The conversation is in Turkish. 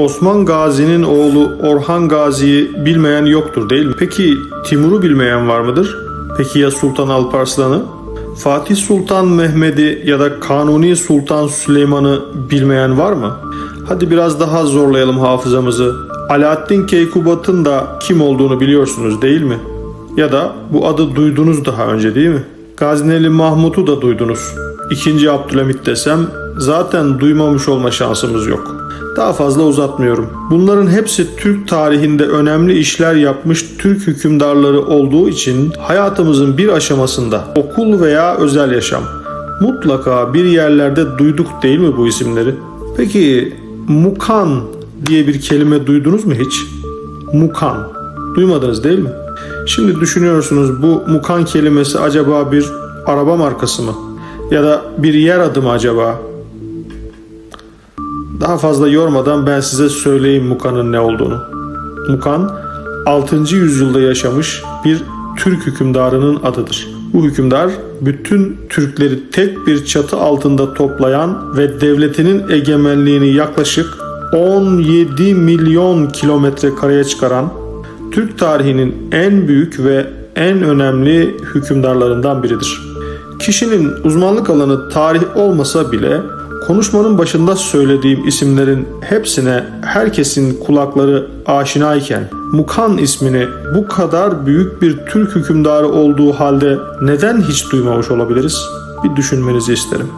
Osman Gazi'nin oğlu Orhan Gazi'yi bilmeyen yoktur değil mi? Peki Timur'u bilmeyen var mıdır? Peki ya Sultan Alparslan'ı? Fatih Sultan Mehmet'i ya da Kanuni Sultan Süleyman'ı bilmeyen var mı? Hadi biraz daha zorlayalım hafızamızı. Alaaddin Keykubat'ın da kim olduğunu biliyorsunuz değil mi? Ya da bu adı duydunuz daha önce değil mi? Gazneli Mahmut'u da duydunuz. İkinci Abdülhamit desem zaten duymamış olma şansımız yok. Daha fazla uzatmıyorum. Bunların hepsi Türk tarihinde önemli işler yapmış Türk hükümdarları olduğu için hayatımızın bir aşamasında okul veya özel yaşam mutlaka bir yerlerde duyduk değil mi bu isimleri? Peki Mukan diye bir kelime duydunuz mu hiç? Mukan. Duymadınız değil mi? Şimdi düşünüyorsunuz bu Mukan kelimesi acaba bir araba markası mı? Ya da bir yer adı mı acaba? Daha fazla yormadan ben size söyleyeyim Mukan'ın ne olduğunu. Mukan 6. yüzyılda yaşamış bir Türk hükümdarının adıdır. Bu hükümdar bütün Türkleri tek bir çatı altında toplayan ve devletinin egemenliğini yaklaşık 17 milyon kilometre kareye çıkaran Türk tarihinin en büyük ve en önemli hükümdarlarından biridir. Kişinin uzmanlık alanı tarih olmasa bile konuşmanın başında söylediğim isimlerin hepsine herkesin kulakları aşinayken Mukan ismini bu kadar büyük bir Türk hükümdarı olduğu halde neden hiç duymamış olabiliriz? Bir düşünmenizi isterim.